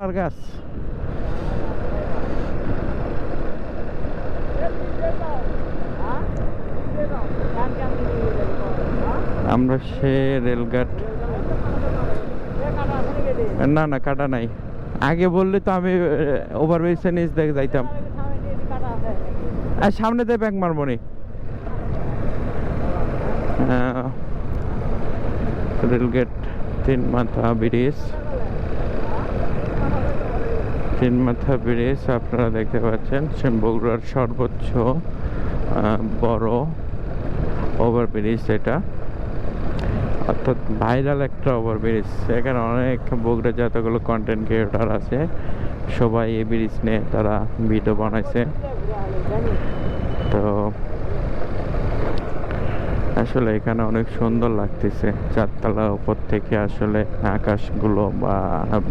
আর আমরা সে রেলঘাট। না না, কাটা নাই। আগে বললে তো আমি ওভারব্রিজের নিচ দেখে যাইতাম। আর সামনে দিয়ে ব্যাংক মারমনি রেলগেট তিন মাথা ব্রিজ। তিন মাথা ব্রিজ আপনারা দেখতে পাচ্ছেন বগুড়ার সর্বোচ্চ বড় ওভারব্রিজ এটা। অর্থাৎ ভাইরাল একটা ওভারব্রিজ এখানে অনেক বগুড়া যতগুলো কন্টেন্ট ক্রিয়েটার আছে, সবাই এই ব্রিজ নিয়ে তারা ভিডিও বানাইছে। তো আসলে এখানে অনেক সুন্দর লাগতেছে। চারতলা উপর থেকে আসলে আকাশগুলো বা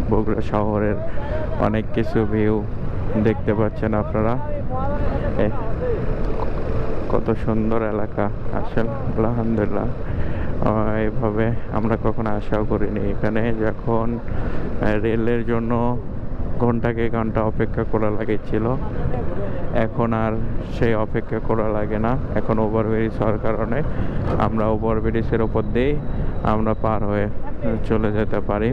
বগুড়া শহরের অনেক কিছু ভিউ দেখতে পাচ্ছেন আপনারা। কত সুন্দর এলাকা। আসলে আলহামদুলিল্লাহ। আহ, এইভাবে আমরা কখনো আশাও করিনি। এখানে যখন রেলের জন্য ঘন্টাকে ঘণ্টা অপেক্ষা করা লাগেছিল এখন আর সেই অপেক্ষা করা লাগে না। এখন ওভারব্রিজ হওয়ার কারণে আমরা ওভারব্রিজের ওপর দিয়েই আমরা পার হয়ে চলে যেতে পারি।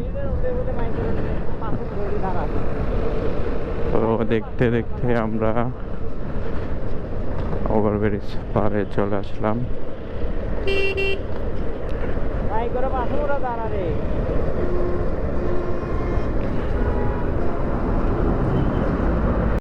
তো দেখতে দেখতে আমরা ওভারব্রিজ পারে চলে আসলাম। ভাই করে পাশে ওরা দাঁড়া রে।